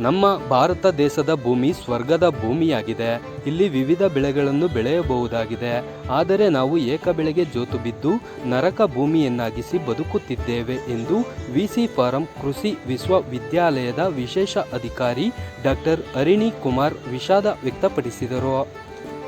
ನಮ್ಮ ಭಾರತ ದೇಶದ ಭೂಮಿ ಸ್ವರ್ಗದ ಭೂಮಿಯಾಗಿದೆ. ಇಲ್ಲಿ ವಿವಿಧ ಬೆಳೆಗಳನ್ನು ಬೆಳೆಯಬಹುದಾಗಿದೆ. ಆದರೆ ನಾವು ಏಕ ಬೆಳೆಗೆ ಜೋತು ಬಿದ್ದು ನರಕ ಭೂಮಿಯನ್ನಾಗಿಸಿ ಬದುಕುತ್ತಿದ್ದೇವೆ ಎಂದು ವಿಸಿ ಫಾರಂ ಕೃಷಿ ವಿಶ್ವವಿದ್ಯಾಲಯದ ವಿಶೇಷ ಅಧಿಕಾರಿ ಡಾಕ್ಟರ್ ಅರಿಣಿ ಕುಮಾರ್ ವಿಷಾದ ವ್ಯಕ್ತಪಡಿಸಿದರು.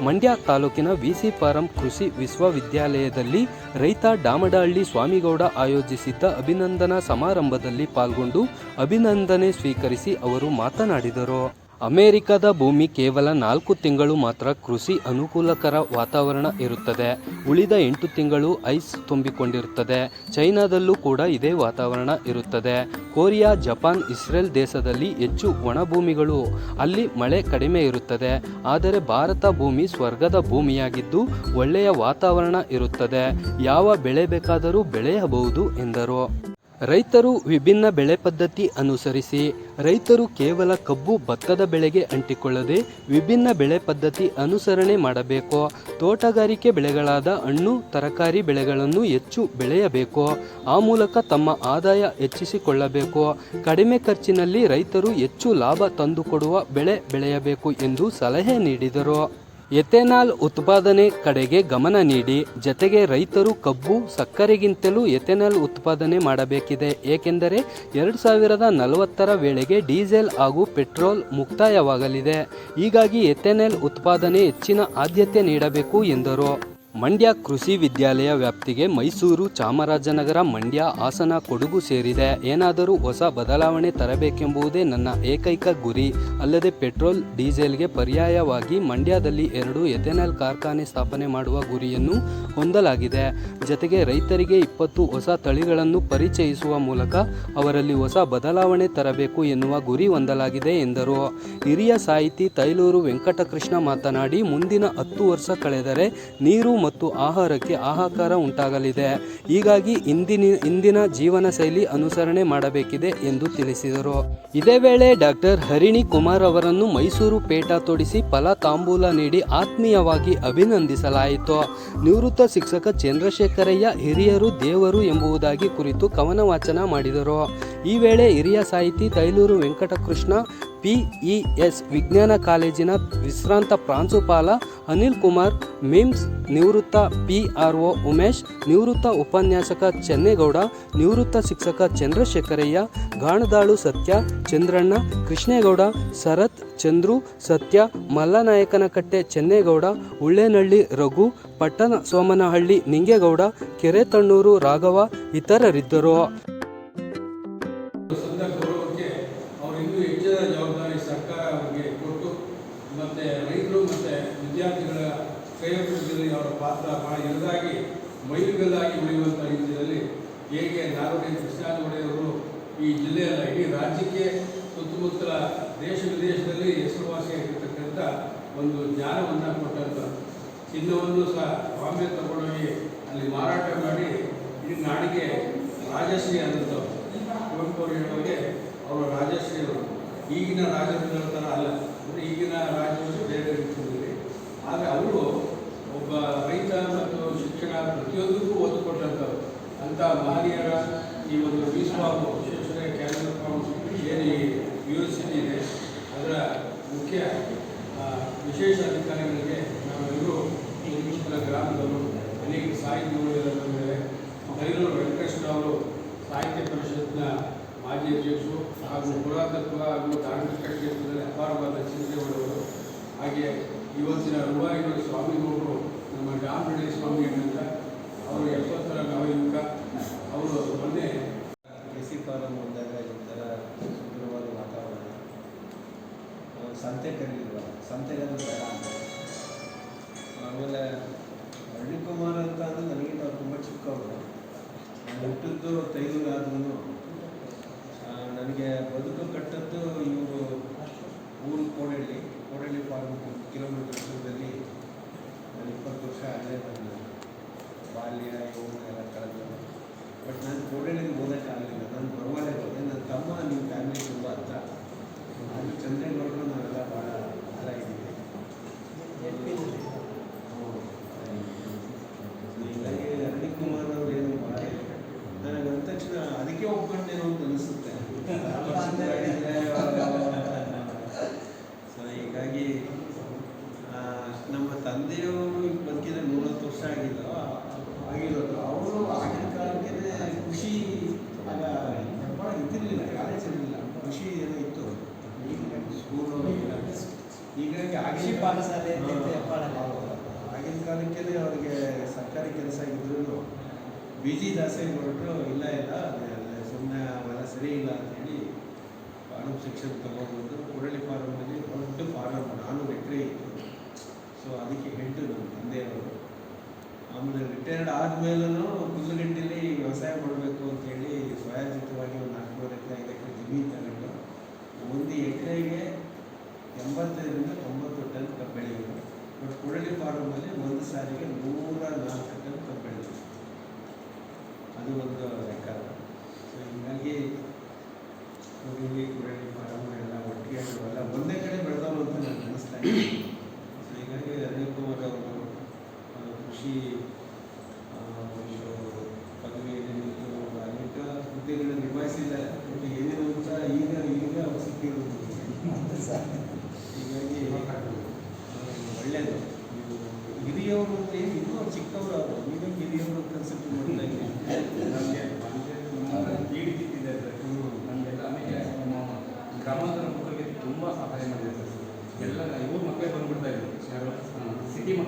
ಮಂಡ್ಯ ತಾಲೂಕಿನ ವಿಸಿ ಫಾರಂ ಕೃಷಿ ವಿಶ್ವವಿದ್ಯಾಲಯದಲ್ಲಿ ರೈತ ಡಾಮಡಹಳ್ಳಿ ಸ್ವಾಮಿಗೌಡ ಆಯೋಜಿಸಿದ್ದ ಅಭಿನಂದನಾ ಸಮಾರಂಭದಲ್ಲಿ ಪಾಲ್ಗೊಂಡು ಅಭಿನಂದನೆ ಸ್ವೀಕರಿಸಿ ಅವರು ಮಾತನಾಡಿದರು. ಅಮೆರಿಕದ ಭೂಮಿ ಕೇವಲ ನಾಲ್ಕು ತಿಂಗಳು ಮಾತ್ರ ಕೃಷಿ ಅನುಕೂಲಕರ ವಾತಾವರಣ ಇರುತ್ತದೆ. ಉಳಿದ ಎಂಟು ತಿಂಗಳು ಐಸ್ ತುಂಬಿಕೊಂಡಿರುತ್ತದೆ. ಚೈನಾದಲ್ಲೂ ಕೂಡ ಇದೇ ವಾತಾವರಣ ಇರುತ್ತದೆ. ಕೊರಿಯಾ, ಜಪಾನ್, ಇಸ್ರೇಲ್ ದೇಶದಲ್ಲಿ ಹೆಚ್ಚು ಒಣಭೂಮಿಗಳು. ಅಲ್ಲಿ ಮಳೆ ಕಡಿಮೆ ಇರುತ್ತದೆ. ಆದರೆ ಭಾರತ ಭೂಮಿ ಸ್ವರ್ಗದ ಭೂಮಿಯಾಗಿದ್ದು ಒಳ್ಳೆಯ ವಾತಾವರಣ ಇರುತ್ತದೆ. ಯಾವ ಬೆಳೆ ಬೇಕಾದರೂ ಬೆಳೆಯಬಹುದು ಎಂದರು. ರೈತರು ವಿಭಿನ್ನ ಬೆಳೆ ಪದ್ಧತಿ ಅನುಸರಿಸಿ, ರೈತರು ಕೇವಲ ಕಬ್ಬು ಭತ್ತದ ಬೆಳೆಗೆ ಅಂಟಿಕೊಳ್ಳದೆ ವಿಭಿನ್ನ ಬೆಳೆ ಪದ್ಧತಿ ಅನುಸರಣೆ ಮಾಡಬೇಕು. ತೋಟಗಾರಿಕೆ ಬೆಳೆಗಳಾದ ಹಣ್ಣು, ತರಕಾರಿ ಬೆಳೆಗಳನ್ನು ಹೆಚ್ಚು ಬೆಳೆಯಬೇಕು. ಆ ಮೂಲಕ ತಮ್ಮ ಆದಾಯ ಹೆಚ್ಚಿಸಿಕೊಳ್ಳಬೇಕು. ಕಡಿಮೆ ಖರ್ಚಿನಲ್ಲಿ ರೈತರು ಹೆಚ್ಚು ಲಾಭ ತಂದುಕೊಡುವ ಬೆಳೆ ಬೆಳೆಯಬೇಕು ಎಂದು ಸಲಹೆ ನೀಡಿದರು. ಎಥೆನಾಲ್ ಉತ್ಪಾದನೆ ಕಡೆಗೆ ಗಮನ ನೀಡಿ, ಜತೆಗೆ ರೈತರು ಕಬ್ಬು, ಸಕ್ಕರೆಗಿಂತಲೂ ಎಥೆನಾಲ್ ಉತ್ಪಾದನೆ ಮಾಡಬೇಕಿದೆ. ಏಕೆಂದರೆ ಎರಡು ಸಾವಿರದ ನಲವತ್ತರ ವೇಳೆಗೆ ಡೀಸೆಲ್ ಹಾಗೂ ಪೆಟ್ರೋಲ್ ಮುಕ್ತಾಯವಾಗಲಿದೆ. ಹೀಗಾಗಿ ಎಥೆನಾಲ್ ಉತ್ಪಾದನೆ ಹೆಚ್ಚಿನ ಆದ್ಯತೆ ನೀಡಬೇಕು ಎಂದರು. ಮಂಡ್ಯ ಕೃಷಿ ವಿದ್ಯಾಲಯ ವ್ಯಾಪ್ತಿಗೆ ಮೈಸೂರು ಚಾಮರಾಜನಗರ ಮಂಡ್ಯ ಹಾಸನ ಕೊಡಗು ಸೇರಿದೆ. ಏನಾದರೂ ಹೊಸ ಬದಲಾವಣೆ ತರಬೇಕೆಂಬುದೇ ನನ್ನ ಏಕೈಕ ಗುರಿ. ಅಲ್ಲದೆ ಪೆಟ್ರೋಲ್, ಡೀಸೆಲ್ಗೆ ಪರ್ಯಾಯವಾಗಿ ಮಂಡ್ಯದಲ್ಲಿ ಎರಡು ಎಥೆನಾಲ್ ಕಾರ್ಖಾನೆ ಸ್ಥಾಪನೆ ಮಾಡುವ ಗುರಿಯನ್ನು ಹೊಂದಲಾಗಿದೆ. ಜತೆಗೆ ರೈತರಿಗೆ ಇಪ್ಪತ್ತು ಹೊಸ ತಳಿಗಳನ್ನು ಪರಿಚಯಿಸುವ ಮೂಲಕ ಅವರಲ್ಲಿ ಹೊಸ ಬದಲಾವಣೆ ತರಬೇಕು ಎನ್ನುವ ಗುರಿ ಹೊಂದಲಾಗಿದೆ ಎಂದರು. ಹಿರಿಯ ಸಾಹಿತಿ ತೈಲೂರು ವೆಂಕಟಕೃಷ್ಣ ಮಾತನಾಡಿ, ಮುಂದಿನ ಹತ್ತು ವರ್ಷ ಕಳೆದರೆ ನೀರು ಮತ್ತು ಆಹಾರಕ್ಕೆ ಹಾಹಾಕಾರ ಉಂಟಾಗಲಿದೆ. ಹೀಗಾಗಿ ಇಂದಿನ ಇಂದಿನ ಜೀವನ ಶೈಲಿ ಅನುಸರಣೆ ಮಾಡಬೇಕಿದೆ ಎಂದು ತಿಳಿಸಿದರು. ಇದೇ ವೇಳೆ ಡಾಕ್ಟರ್ ಹರಿಣಿ ಕುಮಾರ್ ಅವರನ್ನು ಮೈಸೂರು ಪೇಟ ತೊಡಿಸಿ ಫಲ ತಾಂಬೂಲ ನೀಡಿ ಆತ್ಮೀಯವಾಗಿ ಅಭಿನಂದಿಸಲಾಯಿತು. ನಿವೃತ್ತ ಶಿಕ್ಷಕ ಚಂದ್ರಶೇಖರಯ್ಯ, ಹಿರಿಯರು ದೇವರು ಎಂಬುದಾಗಿ ಕುರಿತು ಕವನ ವಾಚನ ಮಾಡಿದರು. ಈ ವೇಳೆ ಹಿರಿಯ ಸಾಹಿತಿ ತೈಲೂರು ವೆಂಕಟಕೃಷ್ಣ ಪಿಇಎಸ್ ವಿಜ್ಞಾನ ಕಾಲೇಜಿನ ವಿಶ್ರಾಂತ ಪ್ರಾಂಶುಪಾಲ ಅನಿಲ್ ಕುಮಾರ್, ಮಿಮ್ಸ್ ನಿವೃತ್ತ ಪಿಆರ್ಒ ಉಮೇಶ್, ನಿವೃತ್ತ ಉಪನ್ಯಾಸಕ ಚೆನ್ನೇಗೌಡ, ನಿವೃತ್ತ ಶಿಕ್ಷಕ ಚಂದ್ರಶೇಖರಯ್ಯ, ಗಾಣದಾಳು ಸತ್ಯ ಚಂದ್ರಣ್ಣ, ಕೃಷ್ಣೇಗೌಡ, ಶರತ್ ಚಂದ್ರು, ಸತ್ಯ ಮಲ್ಲನಾಯಕನಕಟ್ಟೆ ಚೆನ್ನೇಗೌಡ ಉಳ್ಳೇನಹಳ್ಳಿ ರಘು, ಪಟ್ಟಣ ಸೋಮನಹಳ್ಳಿ ನಿಂಗೇಗೌಡ, ಕೆರೆತಣ್ಣೂರು ರಾಘವ ಇತರರಿದ್ದರು. ಈ ಜಿಲ್ಲೆಯಲ್ಲ ಇಡೀ ರಾಜ್ಯಕ್ಕೆ ಸುತ್ತಮುತ್ತಲ ದೇಶ ವಿದೇಶದಲ್ಲಿ ಹೆಸರುವಾಸಿಯಾಗಿರ್ತಕ್ಕಂಥ ಒಂದು ಜ್ಞಾನವನ್ನು ಕೊಟ್ಟಂಥ ಚಿನ್ನವನ್ನು ಸಹ ಬಾಂಬೆ ತಗೊಂಡೋಗಿ ಅಲ್ಲಿ ಮಾರಾಟ ಮಾಡಿ ಇಡೀ ನಾಡಿಗೆ ರಾಜಶ್ರೀ ಅಂತ ಕುವೆಂಪು ಅವರು ಹೇಳುವಾಗೆ ಅವರು ಈಗಿನ ರಾಜರುಗಳ ಥರ ಅಲ್ಲ, ಅಂದರೆ ಈಗಿನ ರಾಜ್ಯಗಳು ಬೇರೆ ರೀತಿಯಲ್ಲಿ ಆದರೆ ಅವರು ಒಬ್ಬ ರೈತ ಮತ್ತು ಶಿಕ್ಷಣ ಪ್ರತಿಯೊಂದಕ್ಕೂ ಒತ್ತು ಕೊಟ್ಟಂಥವ್ರು ಅಂಥ ಮಹನೀಯರ ಈ ಒಂದು ವಿಶ್ವಾಬು ಕ್ಯಾನ್ಸರ್ ಫಾರ್ಮ್ ಏನು ಈ ಯೂನಿವರ್ಸಿಟಿ ಇದೆ, ಅದರ ಮುಖ್ಯ ವಿಶೇಷ ಅಧಿಕಾರಿಗಳಿಗೆ ನಾವೆಲ್ಲರೂ ನಿರ್ಮಿಸಿದ ಗ್ರಾಮದವರು, ಅನೇಕ ಸಾಹಿತ್ಯಗಳು ಎಲ್ಲ ಮೇಲೆ ಕೈಲೂರು ವೆಂಕಟೇಶ್ವರ ಅವರು ಸಾಹಿತ್ಯ ಪರಿಷತ್ನ ಮಾಜಿ ಅಧ್ಯಕ್ಷರು, ಹಾಗೂ ಪುರಾತತ್ವ ಹಾಗೂ ಧಾರ್ಮಿಕ ಕ್ಷೇತ್ರದಲ್ಲಿ ಅಪಾರವಾದ ಚಿಂತನೆಗಳವರು ಹಾಗೆ ಇವತ್ತಿನ ರೂವಾರಿಗಳು ಸ್ವಾಮಿಗಳು ನಮ್ಮ ಜಾಮರಳ್ಳಿ ಸ್ವಾಮಿ ಅಂತ ಅವರು ಎಪ್ಪತ್ತರ ನವಯುಗ ಅವರು ಮೊನ್ನೆ ಕೃಷಿ ಫಾರಂ ಬಂದಾಗ ಈ ಥರ ಸುಂದರವಾದ ವಾತಾವರಣ ಆ, ಸಂತೆ ಸಂತೆಗದು ಬೇಡ ಅಂತ ಆಮೇಲೆ ಅರುಣಿಕುಮಾರ್ ಅಂತ ಅಂದ್ರೆ ನನಗೆ ಅವ್ರು ತುಂಬ ಚಿಕ್ಕವರು. ನಾನು ಹುಟ್ಟಿದ್ದು ತೈದೂರು ಆದ್ರೂ ಆಮೇಲೆ ರಿಟೈರ್ಡ್ ಆದಮೇಲೂ ಹುಲ್ಲುಗಡ್ಡೆಯಲ್ಲಿ ವ್ಯವಸಾಯ ಮಾಡಬೇಕು ಅಂತೇಳಿ ಸ್ವಯಾಜಿತವಾಗಿ ಒಂದು ನಾಲ್ಕೂವರೆ ಎಕರೆ ಐದು ಎಕರೆ ಜಮೀನು ತಗೊಂಡು ಒಂದು ಎಕರೆಗೆ ಎಂಬತ್ತೈದರಿಂದ ತೊಂಬತ್ತು ಟನ್ ಕಬ್ಬು ಬೆಳೆಯೋದು ಬಟ್ ಕುರಳಿ ಫಾರ್ಮಲ್ಲಿ ಒಂದು ಸಾರಿಗೆ ನೂರ ನಾಲ್ಕು ಟನ್ ಕಬ್ಬು ಬೆಳೆಯೋದು ಅದು ಒಂದು ರೆಕಾರ್ಡ್ ಸೊ ಹೀಗಾಗಿ ಕುರಳಿ ಕುರಳಿ ಫಾರಮ್ ಎಲ್ಲ ಒಟ್ಟಿಗೆ ಎಲ್ಲ ಒಂದೇ ಕಡೆ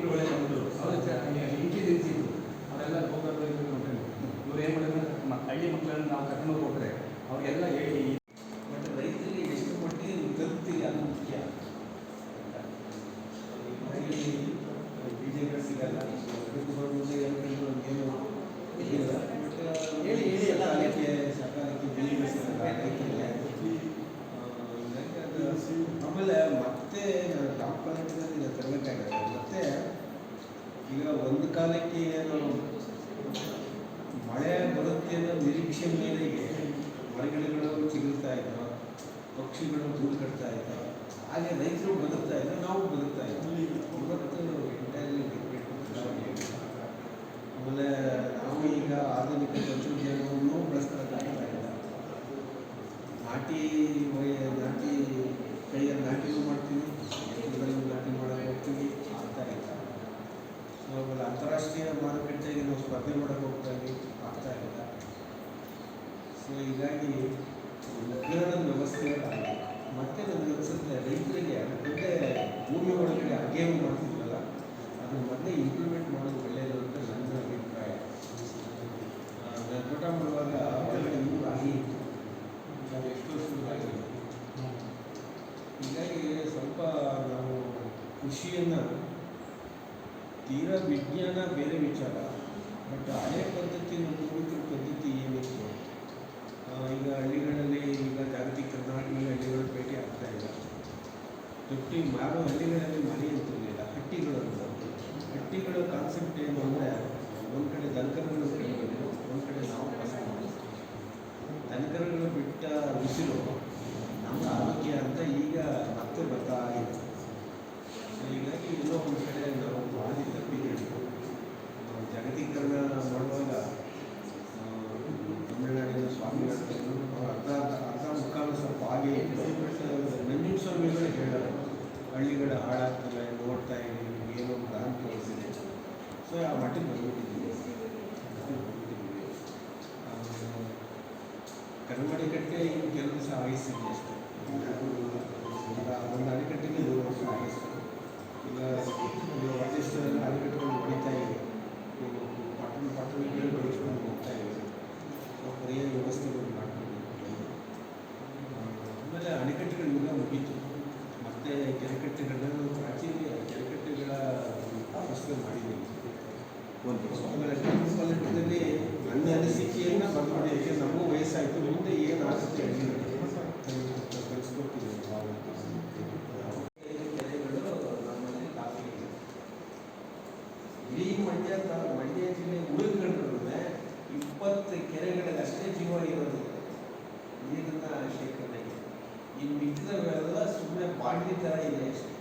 ಬಿಟ್ಟು ಒಳ್ಳೆ ಒಂದು ಅದು ಇಂಜಿನಿಯರಿಂಗ್ ಅದೆಲ್ಲ ಹೋಗೋದು ಇವರು ಏನು ಮಾಡಿದ್ರೆ ನಮ್ಮ ಹಳ್ಳಿ ಮಕ್ಕಳನ್ನು ನಾವು ಕರ್ಕೊಂಡು ಹೋಗ್ತಾರೆ ಒಂದು ಆಮೇಲೆ ಮುನ್ಸಿಪಾಲಿಟಿಯಲ್ಲಿ ನನ್ನ ಅನಿಸಿಕೆಯನ್ನು ಬರ್ಕೊಂಡು ಹೇಗೆ ನಮಗೂ ವಯಸ್ಸಾಯಿತು ಮುಂದೆ ಏನು ಆಸಕ್ತಿ ಹೇಳಿದ್ರು ಇಡೀ ಮಂಡ್ಯ ಮಂಡ್ಯ ಜಿಲ್ಲೆ ಉಳಿದುಕೊಂಡ್ರೆ ಇಪ್ಪತ್ತು ಕೆರೆಗಳಿಗೆ ಅಷ್ಟೇ ಜೀವ ಇರೋದು ನೀರನ್ನ ಶೇಖರಣೆ ಈ ಮಿಕ್ಕಿದವೆಲ್ಲ ಸುಮ್ಮನೆ ಬಾಡ್ಲಿ ಥರ ಇದೆ ಅಷ್ಟೇ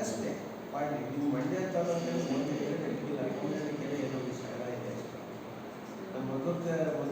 ಅಷ್ಟೇ ಬಾಡ್ಲಿ ನಿಮ್ಮ ಮಂಡ್ಯ ತಾಲೂಕಲ್ಲಿ looked at it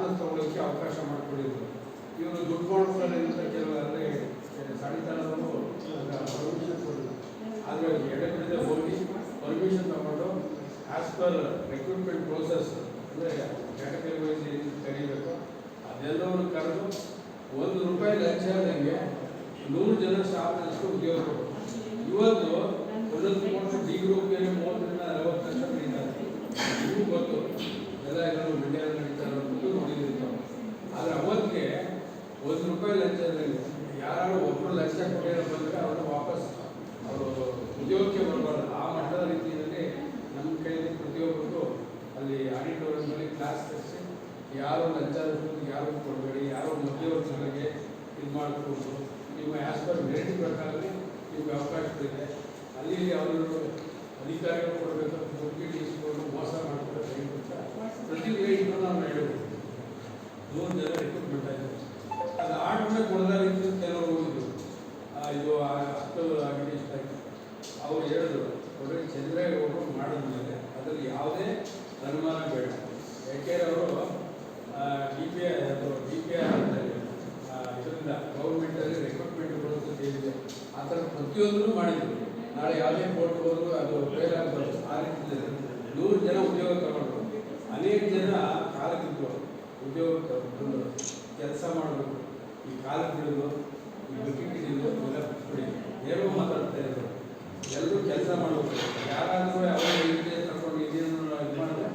ಸ್ಟಾಫ್ನ ತಗೊಳ್ಳೋಕ್ಕೆ ಅವಕಾಶ ಮಾಡಿಕೊಡಿದ್ರು. ಇವರು ದುಡ್ಡು ಕೊಡ್ತಾರೆ ಅಂತ ಕೇಳಿದ್ರೆ ಸಡಿತನದವರು ಪರ್ಮಿಷನ್ ಕೊಡಲಿಲ್ಲ. ಆದರೆ ಎಡೆ ಹೋಗಿ ಪರ್ಮಿಷನ್ ತಗೊಂಡು ಆಸ್ ಪರ್ ರೆಕ್ರೂಟ್ಮೆಂಟ್ ಪ್ರೋಸೆಸ್ ಅಂದರೆ ಕ್ಯಾಟಗರಿ ವೈಸ್ ಏನು ಕರಿಬೇಕು ಅದೆಲ್ಲವನ್ನು ಕರೆದು ಒಂದು ರೂಪಾಯಿ ಲಂಚ ಆದಂಗೆ ನೂರು ಜನ ಸ್ಟಾಫ್ನಷ್ಟು ಉದ್ಯೋಗ ಇವತ್ತು ಒಂದೊಂದು ಕೋರ್ಸ್ ಡಿ ಗ್ರೂಪ್ಗೆ ಮೂವತ್ತರಿಂದ ಅರವತ್ತು ಲಕ್ಷ ನಡೀತಾರೆ ನಿಮಗೂ ಗೊತ್ತು. ಎಲ್ಲ ಎಲ್ಲರೂ ಮಂಡ್ಯ ಅನ್ನೋದು ನೋಡಿದ್ದೀವಿ ಆದರೆ ಅವತ್ತಿಗೆ ಒಂದು ರೂಪಾಯಿ ಲಂಚ ಯಾರು ಒಬ್ಬರು ಲಂಚ ಕೊಟ್ಟಿರೋ ಬಂದರೆ ಅವರು ವಾಪಸ್ ಅವರು ಉದ್ಯೋಗಕ್ಕೆ ಬರಬಾರ್ದು ಆ ಮಟ್ಟದ ರೀತಿಯಲ್ಲಿ ನಮ್ಮ ಕೈಯಲ್ಲಿ ಪ್ರತಿಯೊಬ್ಬರಿಗೂ ಅಲ್ಲಿ ಆಡಿಟೋರಿಯಂನಲ್ಲಿ ಕ್ಲಾಸ್ ಕರೆಸಿ ಯಾರು ಲಂಚ ಯಾರು ಕೊಡಬೇಡಿ ಯಾರು ಮಧ್ಯವರ್ತಿಗಳಿಗೆ ಇದು ಮಾಡಿಕೊಂಡು ನಿಮ್ಮ ಆ್ಯಸ್ ಪರ್ ಮೆರಿಟ್ ಪ್ರಕಾರ ನಿಮ್ಗೆ ಅವಕಾಶಗಳಿದೆ ಅಲ್ಲಿ ಅವರು ಅಧಿಕಾರಿಗಳು ಕೊಡಬೇಕು ದುಡ್ಡು ಇಸ್ಕೊಂಡು ಮೋಸ ಅಂತ ಪ್ರತಿ ನೂರು ಜನ ರಿಕ್ರೂಟ್ಮೆಂಟ್ ಆಯಿತು ಅದು ಆರ್ಡ್ರನ್ನ ಕೊಡದ ರೀತಿ ಕೆಲವರು ಹೋಗಿದ್ರು. ಇದು ಹತ್ತು ಆಗಿದೆ ಇಷ್ಟ ಅವ್ರು ಹೇಳಿದ್ರು ಒಳ್ಳೆ ಚಂದ್ರೇಗೌಡರು ಮಾಡಿದ್ಮೇಲೆ ಅದರಲ್ಲಿ ಯಾವುದೇ ಅನುಮಾನ ಬೇಡ. ಅವರು ಡಿ ಪಿ ಐ ಅಥವಾ ಡಿ ಪಿ ಐ ಇದರಿಂದ ಗೌರ್ಮೆಂಟಲ್ಲಿ ರಿಕ್ರೂಟ್ಮೆಂಟ್ ಬರುತ್ತೆ ಏನಿದೆ, ಆ ಥರ ಪ್ರತಿಯೊಂದನ್ನು ಮಾಡಿದ್ರು. ನಾಳೆ ಯಾವುದೇ ಕೋರ್ಟ್ ಹೋದ್ರು ಅದು ಫೇಲ್ ಆಗ್ಬಾರ್ದು. ಆ ರೀತಿ ನೂರು ಜನ ಉದ್ಯೋಗ ತಗೊಂಡ್ರು. ಅನೇಕ ಜನ ಕಾಲಕ್ಕಿದ್ರು ಉದ್ಯೋಗ ತಗೊಂಡು ಕೆಲಸ ಮಾಡಬೇಕು ಈ ಕಾಲಕ್ಕೆ ಹಿಡಿದು ಈ ಬಕೆಟ್ ಹಿಡಿದು ಇವೆಲ್ಲ ಬಿಡಿ ಏನೋ ಮಾತಾಡ್ತಾ ಇದ್ರು ಎಲ್ಲರೂ ಕೆಲಸ ಮಾಡಬೇಕು ಯಾರಾದರೂ ಅವರ ಇಂಡಿಯಾ ತಗೊಂಡು ಇದೇನು ಇದು ಮಾಡಿದ್ರೆ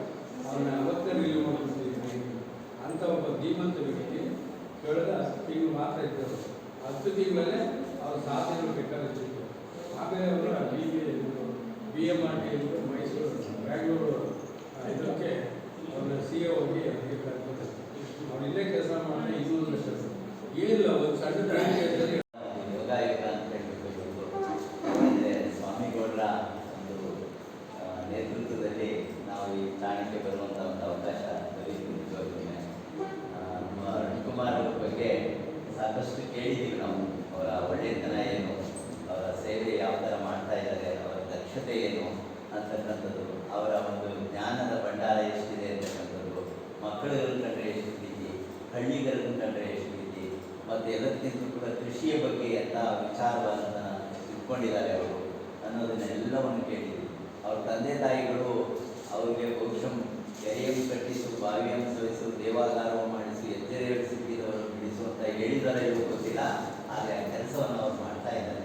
ಅವನ್ನ ಅವತ್ತೇ ರಿಲೀವ್ ಮಾಡ್ಬಿಡ್ತೀವಿ ಅಂತ ಒಬ್ಬ ಧೀಮಂತ ವ್ಯಕ್ತಿ ಕಳೆದ ತಿಂಗಳು ಮಾತ್ರ ಇದ್ದರು ಹತ್ತು ತಿಂಗಳಲ್ಲೇ ಅವ್ರ ಸಾಧನೆ ಬೇಕಾದಷ್ಟಿತ್ತು ಆಮೇಲೆ ಅವರು B B B M R T Mysuru Bangalore ಆ, ಇದಕ್ಕೆ ಅವ್ರನ್ನ ಸಿ ಎ ಹೋಗಿ ಅವ್ರು ಇಲ್ಲೇ ಕೆಲಸ ಮಾಡಿದ್ರೆ ಇನ್ನೂರು ಲಕ್ಷ ಏನಿಲ್ಲ ಒಂದು ಸಣ್ಣ ಬ್ಯಾಂಕ್ ಇದ್ದಲ್ಲಿ ಯೋಗಾಯುಗ ಅಂತ ಹೇಳ್ಬೇಕು ಅಂದರೆ ಸ್ವಾಮಿಗೌಡರ ಒಂದು ಆ, ನೇತೃತ್ವದಲ್ಲಿ ನಾವು ಈ ಠಾಣೆಗೆ ಬರುವಂಥ ಒಂದು ಅವಕಾಶ ದೊರೆಯಿತು ನಿಜವಾಗ್ಲೂ ಆ, ನಮ್ಮ ಅರುಣ್ಕುಮಾರ್ ಅವ್ರ ಬಗ್ಗೆ ಸಾಕಷ್ಟು ಕೇಳಿದ್ದೀವಿ ನಾವು ಅವರ ಒಳ್ಳೆಯತನ ಏನು ಅವರ ಸೇವೆ ಯಾವ ಥರ ಮಾಡ್ತಾ ಇದ್ದಾರೆ ಅವರ ದಕ್ಷತೆ ಏನು ಅಂತಕ್ಕಂಥದ್ದು ಅವರ ಒಂದು ಜ್ಞಾನದ ಭಂಡಾರ ಎಷ್ಟಿದೆ ಅಂತಕ್ಕಂಥದ್ದು ಮಕ್ಕಳುಗಳನ್ನ ಕಂಡ್ರೆ ಎಷ್ಟು ಪ್ರೀತಿ ಹಳ್ಳಿಗರನ್ನ ಕಂಡ್ರೆ ಎಷ್ಟು ಪ್ರೀತಿ ಮತ್ತು ಕೂಡ ಕೃಷಿಯ ಬಗ್ಗೆ ಎಲ್ಲ ವಿಚಾರವನ್ನು ಇಟ್ಕೊಂಡಿದ್ದಾರೆ ಅವರು ಅನ್ನೋದನ್ನೆಲ್ಲವನ್ನು ಕೇಳಿದ್ರು ಅವ್ರ ತಂದೆ ತಾಯಿಗಳು ಅವರಿಗೆ ಬಹುಶಃ ಎರೆಯನ್ನು ಕಟ್ಟಿಸು, ಬಾವಿಯನ್ನು ಸವಿಸು ದೇವಾಲಯವನ್ನು ಮಾಡಿಸಿ ಎಚ್ಚರಿಕೆ ಸಿಕ್ಕಿದವರು ಬಿಡಿಸು ಅಂತ ಹೇಳಿದಾರೆ ಇವರು ಗೊತ್ತಿಲ್ಲ. ಆದರೆ ಆ ಕೆಲಸವನ್ನು ಅವ್ರು ಮಾಡ್ತಾ ಇದ್ದಾರೆ.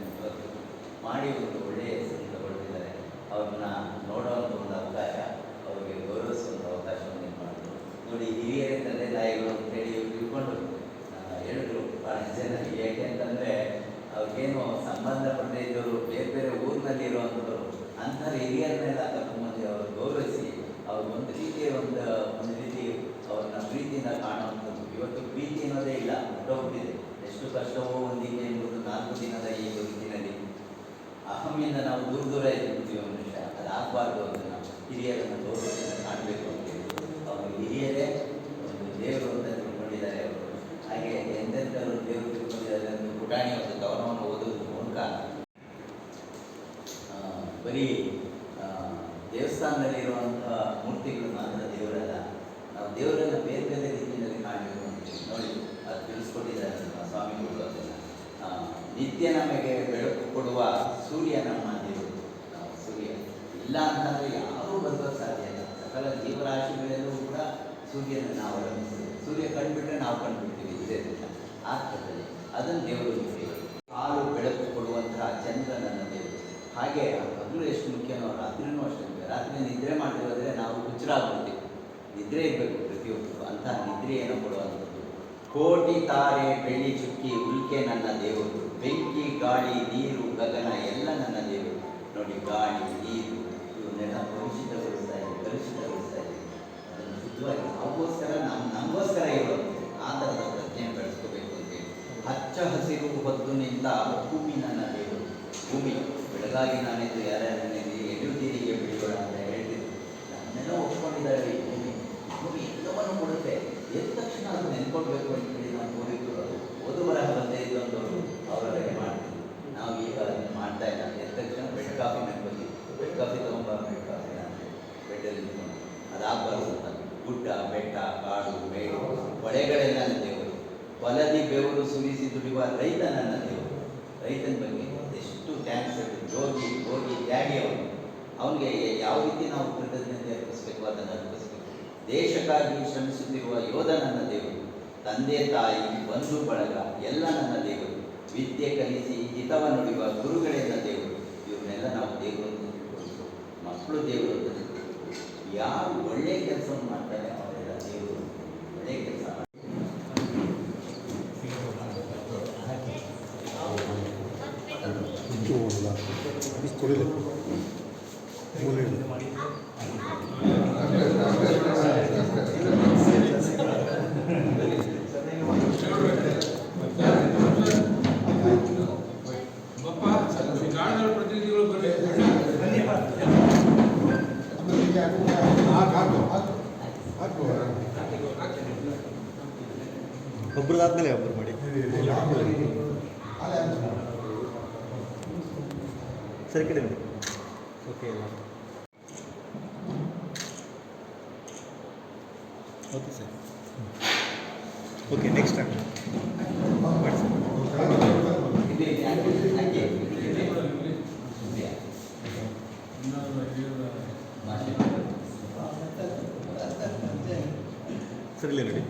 ಮಾಡಿ ಒಂದು ಒಳ್ಳೆಯ ಹೆಸರು ತಗೊಳ್ತಿದ್ದಾರೆ ಅವ್ರನ್ನ ನೋಡುವಂಥ ಒಂದು ಅವಕಾಶ, ಅವರಿಗೆ ಗೌರವಿಸುವಂಥ ಅವಕಾಶವನ್ನು ಮಾಡಿದ್ರು. ನೋಡಿ, ಹಿರಿಯರೇ ತಂದೆ ತಾಯಿಗಳು ಅಂತೇಳಿ ಇವ್ರು ತಿಳ್ಕೊಂಡು ಚೆನ್ನಾಗಿ ಯಾಕೆ ಅಂತಂದರೆ ಅವ್ರಿಗೇನು ಸಂಬಂಧ ಪಡದೇ ಇದ್ದವರು, ಬೇರೆ ಬೇರೆ ಊರಿನಲ್ಲಿ ಇರುವಂಥವ್ರು, ಅಂಥ ಹಿರಿಯರನ್ನೆಲ್ಲ ಕರ್ಕೊಂಡ್ಬಂದು ಅವರು ಗೌರವಿಸಿ, ಅವ್ರು ಒಂದು ರೀತಿಯ ಒಂದು ಒಂದು ರೀತಿ ಅವ್ರನ್ನ ಪ್ರೀತಿಯಿಂದ ಕಾಣುವಂಥದ್ದು. ಇವತ್ತು ಪ್ರೀತಿ ಅನ್ನೋದೇ ಇಲ್ಲ ಹೊರಟೋಗ್ಬಿಟ್ಟಿದೆ ಎಷ್ಟು ಕಷ್ಟವೋ ಒಂದಿಗೆ ಎಂಬುದು ನಾಲ್ಕು ದಿನದ ಈ ಬದುಕಿನಲ್ಲಿ ಅಹಮಿಂದ ನಾವು ದೂರ ದೂರ ಇರ್ತೀವಿ ಮನುಷ್ಯ ಅದು ಆಗಬಾರ್ದು ಅದನ್ನು ಹಿರಿಯರನ್ನು ಗೌರವದಿಂದ ಕಾಣಬೇಕು ಅಂತೇಳಿ ಅವರು ಹಿರಿಯರೇ ನಿದ್ರೆ ಇರಬೇಕು ಪ್ರತಿಯೊಬ್ಬರು. ಅಂತ ನಿದ್ರೆಯನ್ನು ಕೊಡುವಂಥದ್ದು. ಕೋಟಿ ತಾರೆ, ಬೆಳ್ಳಿ ಚುಕ್ಕಿ, ಉಲ್ಕೆ ನನ್ನ ದೇವರು. ಬೆಂಕಿ, ಗಾಳಿ, ನೀರು, ಗಗನ ಎಲ್ಲ ನನ್ನ ದೇವರು. ನೋಡಿ, ಗಾಳಿ, ನೀರು ಇವನ್ನೆಲ್ಲ ಕಲುಷಿತಗೊಳಿಸ್ತಾ ಇದೆ ಕಲುಷಿತಗೊಳಿಸ್ತಾ ಇದೆ ಅದನ್ನು ಶುದ್ಧವಾಗಿ ನಮಗೋಸ್ಕರ ನಮ್ಮ ನಮಗೋಸ್ಕರ ಇರೋದು. ಆ ಥರದ ಪ್ರಜ್ಞೆ ಬೆಳೆಸ್ಕೋಬೇಕು ಅಂತೇಳಿ ಹಚ್ಚ ಹಸಿರು ಹೊತ್ತು ಭೂಮಿ ನನ್ನ ದೇವರು. ಭೂಮಿ, ಬೆಳಗಾಗಿ ನಾನಿದ್ದು ಯಾರ್ಯಾರು ತೀರಿಗೆ ಬಿಡೋಣ ಅಂತ ಹೇಳ್ತಿದ್ದೆ ನನ್ನೆಲ್ಲ ಒಪ್ಕೊಂಡಿದ್ದಾರೆ. ಗುಡ್ಡ, ಬೆಟ್ಟ, ಕಾಡು, ಮೇಡು, ಹೊಳೆಗಳೇ ನನ್ನ ದೇವರು. ಹೊಲದಿ, ಬೆವರು, ಸುರಿಸಿ ದುಡಿಯುವ ರೈತ ನನ್ನ ದೇವರು. ರೈತನ ಬಗ್ಗೆ ಎಷ್ಟು ಥ್ಯಾಂಕ್ಸ್ ಹೇಳಿ ಜೋತಿ ಹೋಗಿ ತ್ಯಾಗಿ ಅವನು. ಅವನಿಗೆ ಯಾವ ರೀತಿ ನಾವು ಕೃತಜ್ಞತೆ ಅರ್ಪಿಸಬೇಕು ಅದನ್ನು ಅರ್ಪಿಸಬೇಕು. ದೇಶಕ್ಕಾಗಿ ಶ್ರಮಿಸುತ್ತಿರುವ ಯೋಧ ನನ್ನ ದೇವರು. ತಂದೆ, ತಾಯಿ, ಬಂಧು, ಬಳಗ, ಎಲ್ಲ ನನ್ನ ದೇವರು. ವಿದ್ಯೆ ಕಲಿಸಿ ಹಿತವನ್ನುಡಿಯುವ ಗುರುಗಳೇ ದೇವರು. これで。వెళ్ళానండి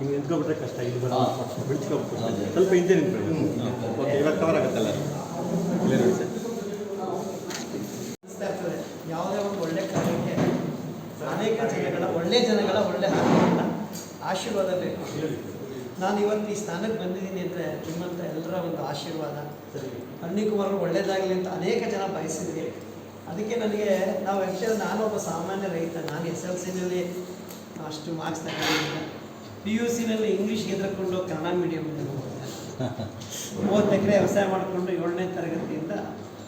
ನಿಂತ್ಕೊಬಿಟ್ರೆ ಕಷ್ಟ ಇದು ಬರ ಹಾ. ಬಿಡ್ಸ್ಕೊಬೇಕು ಸ್ವಲ್ಪ ಹಿಂದೆ ನಿಂತ್ಬಿಡಿ. ಓಕೆ ಇವಾಗ ಕವರ್ ಆಗುತ್ತಲ್ಲ? ಇಲ್ಲೇ ನೋಡಿ ಸರ್ ಯಾವುದೇ ಒಂದು ಒಳ್ಳೆ ಕಾರ್ಯಕ್ಕೆ ಅನೇಕ ಜನಗಳ ಒಳ್ಳೆ ಜನಗಳ ಒಳ್ಳೆ ಆಶೀರ್ವಾದ ಬೇಕು ನಾನು ಇವತ್ತು ಈ ಸ್ಥಾನಕ್ಕೆ ಬಂದಿದ್ದೀನಿ ಅಂದರೆ ನಿಮ್ಮಂಥ ಎಲ್ಲರ ಒಂದು ಆಶೀರ್ವಾದ. ಅಣ್ಣಿಕುಮಾರ್ ಒಳ್ಳೇದಾಗಲಿ ಅಂತ ಅನೇಕ ಜನ ಬಯಸಿದ್ವಿ. ಅದಕ್ಕೆ ನನಗೆ ನಾವು ಆ್ಯಕ್ಚುಲಿ ನಾನು ಒಬ್ಬ ಸಾಮಾನ್ಯ ರೈತ. ನಾನು ಎಸ್ ಎಲ್ ಸಿನಲ್ಲಿ ಅಷ್ಟು ಮಾರ್ಕ್ಸ್ ತಗೊಂಡಿಲ್ಲ ಪಿ ಯು ಸಿನಲ್ಲಿ ಇಂಗ್ಲೀಷ್ ಹೆದರ್ಕೊಂಡು ಕನ್ನಡ ಮೀಡಿಯಂ ಮೂವತ್ತು ಎಕರೆ ವ್ಯವಸಾಯ ಮಾಡಿಕೊಂಡು ಏಳನೇ ತರಗತಿಯಿಂದ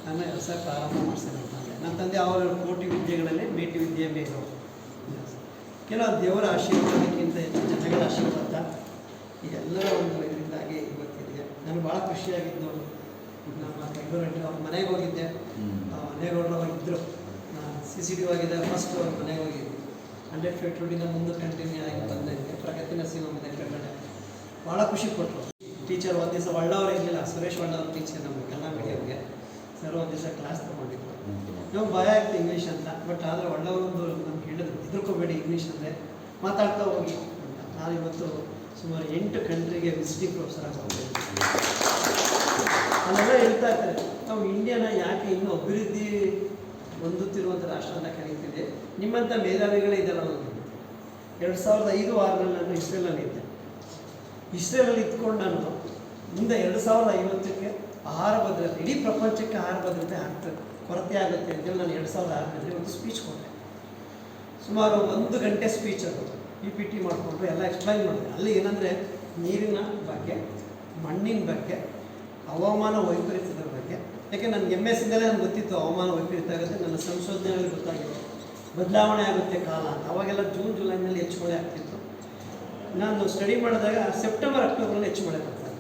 ನಾನು ವ್ಯವಸಾಯ ಪ್ರಾರಂಭ ಮಾಡಿಸಿದೆ ನನ್ನ ತಂದೆ ಅವರ ಕೋಟಿ ವಿದ್ಯೆಗಳಲ್ಲಿ ಮೇಟಿ ವಿದ್ಯೆ ಮೇಲು. ಕೆಲವು ದೇವರ ಆಶೀರ್ವಾದಕ್ಕಿಂತ ಹೆಚ್ಚು ಜನಗಳ ಆಶೀರ್ವಾದ ಈ ಎಲ್ಲರ ಒಂದು ಇದರಿಂದಾಗಿ ಇವತ್ತಿದೆ ನನಗೆ ಭಾಳ ಖುಷಿಯಾಗಿದ್ದು ನಮ್ಮ ಕೈಗೂರಡ್ಡಿ ಅವ್ರ ಮನೆಗೆ ಹೋಗಿದ್ದೆ. ಮನೆಗೌಡರು ಅವಾಗ ಇದ್ದರು ಸಿ ಸಿ ಟಿ ಆಗಿದೆ ಫಸ್ಟ್ ಅವ್ರ ಮನೆಗೆ ಹೋಗಿದ್ದೆ. ಹಂಡ್ರೆಡ್ ಫೀಟ್ ರೋಡಿಂದ ಮುಂದೆ ಕಂಟಿನ್ಯೂ ಆಗಿ ಬಂದೈತೆ ಪ್ರಗತಿ ನರಸಿಂಹ ಮನೆ ಕಡೆ ಭಾಳ ಖುಷಿ ಕೊಟ್ಟರು. ಟೀಚರ್ ಒಂದು ದಿವಸ ಒಳ್ಳವರು ಇರಲಿಲ್ಲ. ಸುರೇಶ್ ಒಳ್ಳವ್ರ ಟೀಚರ್ ನಮಗೆ ಕನ್ನಡ ಮೀಡಿಯಮ್ಗೆ ಸರ್ ಒಂದು ದಿವಸ ಕ್ಲಾಸ್ ತೊಗೊಂಡಿದ್ರು. ನಮ್ಗೆ ಭಯ ಆಯ್ತು ಇಂಗ್ಲೀಷ್ ಅಂತ. ಬಟ್ ಆದರೆ ಒಳ್ಳೆಯವರೊಂದು ನಮ್ಗೆ ಹೇಳಿದ್ರು. ಹೆದರ್ಕೋಬೇಡಿ ಇಂಗ್ಲೀಷ್ ಅಂದರೆ. ಮಾತಾಡ್ತಾ ಹೋಗಿ. ನಾನು ಇವತ್ತು ಸುಮಾರು ಎಂಟು ಕಂಟ್ರಿಗೆ ವಿಸಿಟಿಂಗ್ ಪ್ರೊಫೆಸರ್ ಆಗಿ ಹೋಗ್ತೀನಿ ಅಲ್ಲೆಲ್ಲ ಹೇಳ್ತಾ ಇರ್ತಾರೆ. ನಾವು ಇಂಡಿಯಾನ ಯಾಕೆ ಇನ್ನೂ ಅಭಿವೃದ್ಧಿ ಹೊಂದುತ್ತಿರುವಂಥ ರಾಷ್ಟ್ರವನ್ನು ಕರೀತಿದೆ ನಿಮ್ಮಂಥ ಮೇಧಾವಿಗಳೇ ಇದೆಲ್ಲ ಎರಡು ಸಾವಿರದ ಐದು ಆರರಲ್ಲಿ ನಾನು ಇಸ್ರೇಲಲ್ಲಿ ಇದ್ದೆ. ಇಸ್ರೇಲಲ್ಲಿ ಇದ್ಕೊಂಡು ನಾನು ಮುಂದೆ ಎರಡು ಸಾವಿರದ ಐವತ್ತಕ್ಕೆ ಆಹಾರ ಭದ್ರತೆ, ಇಡೀ ಪ್ರಪಂಚಕ್ಕೆ ಆಹಾರ ಭದ್ರತೆ ಆಗ್ತದೆ, ಕೊರತೆ ಆಗುತ್ತೆ ಅಂತೇಳಿ ನಾನು ಎರಡು ಸಾವಿರದ ಆರರಲ್ಲಿ ಒಂದು ಸ್ಪೀಚ್ ಕೊಟ್ಟೆ. ಸುಮಾರು ಒಂದು ಗಂಟೆ ಸ್ಪೀಚ್ ಅದು. ಪಿ ಪಿ ಟಿ ಮಾಡಿಕೊಂಡು ಎಲ್ಲ ಎಕ್ಸ್ಪ್ಲೈನ್ ಮಾಡಿದೆ. ಅಲ್ಲಿ ಏನಂದರೆ ನೀರಿನ ಬಗ್ಗೆ, ಮಣ್ಣಿನ ಬಗ್ಗೆ, ಹವಾಮಾನ ವೈಪರೀತ್ಯದ ಬಗ್ಗೆ ಯಾಕೆ ನನಗೆ ಎಂ ಎಸ್ ಇಂದಲೇ ನನಗೆ ಗೊತ್ತಿತ್ತು ಹವಾಮಾನ ವೈಪರೀತ್ಯ ಆಗುತ್ತೆ, ನನ್ನ ಸಂಶೋಧನೆಯಲ್ಲಿ ಗೊತ್ತಾಗಿತ್ತು ಬದಲಾವಣೆ ಆಗುತ್ತೆ ಕಾಲ ಅಂತ. ಅವಾಗೆಲ್ಲ ಜೂನ್ ಜುಲೈನಲ್ಲಿ ಹೆಚ್ಚು ಮಳೆ ಆಗ್ತಿತ್ತು. ನಾನು ಸ್ಟಡಿ ಮಾಡಿದಾಗ ಸೆಪ್ಟೆಂಬರ್ ಅಕ್ಟೋಬರಲ್ಲಿ ಹೆಚ್ಚು ಮಳೆ ಬರ್ತಾ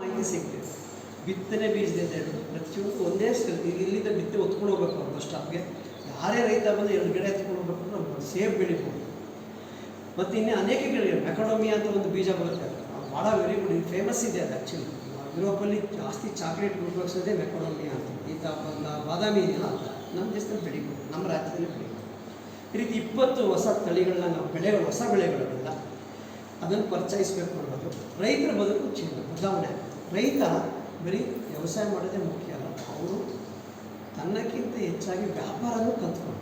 ಮಾಹಿತಿ ಸಿಗ್ತದೆ ಬಿತ್ತನೆ ಬೀಜದಿಂದ ಹಿಡಿದು ಪ್ರತಿಯೊಂದು ಒಂದೇ ಇಲ್ಲಿಂದ ಬಿತ್ತೆ ಹೊತ್ಕೊಂಡು ಹೋಗ್ಬೇಕು ಅವ್ರು ಸ್ಟಾಪ್ಗೆ ಯಾರೇ ರೈತ ಬಂದು ಎರಡು ಗಿಡ ಎತ್ಕೊಂಡು ಹೋಗ್ಬೇಕು ಅಂದ್ರೆ ಸೇಫ್ ಬೆಳಿಬೋದು. ಮತ್ತು ಇನ್ನೇ ಅನೇಕ ಗಿಡಗಳು ಮೆಕಡೋಮಿಯಾ ಅಂತ ಒಂದು ಬೀಜ ಬರುತ್ತೆ. ಭಾಳ ವೆರಿ ಗುಡ್ ಫೇಮಸ್ ಇದೆ ಅದು ಆ್ಯಕ್ಚುಲಿ ಯುರೋಪಲ್ಲಿ ಜಾಸ್ತಿ ಚಾಕ್ಲೇಟ್ ಉಪಯೋಗಿಸೋದೇ ಮೆಕಡೋಮಿ ಅಂತ. ಈತ ಬಂದ ಬಾದಾಮಿ ಇದೆಯಲ್ಲ ಅಂತ. ನಮ್ಮ ದೇಶದಲ್ಲಿ ಬೆಳಿಬೋದು ನಮ್ಮ ರಾಜ್ಯದಲ್ಲಿ ಬೆಳಿಬೋದು. ಈ ರೀತಿ ಇಪ್ಪತ್ತು ಹೊಸ ತಳಿಗಳನ್ನ ನಾವು ಬೆಳೆಗಳು ಹೊಸ ಬೆಳೆಗಳೆಲ್ಲ ಅದನ್ನು ಪರಿಚಯಿಸಬೇಕು ಅನ್ನೋದು ರೈತರ ಬದುಕು ಚೇಂಜ್, ಬದಲಾವಣೆ ರೈತ ಬರೀ ವ್ಯವಸಾಯ ಮಾಡೋದೇ ಮುಖ್ಯ ಅಲ್ಲ, ಅವರು ತನ್ನಕ್ಕಿಂತ ಹೆಚ್ಚಾಗಿ ವ್ಯಾಪಾರನೂ ಕಲ್ತ್ಕೊಂಡು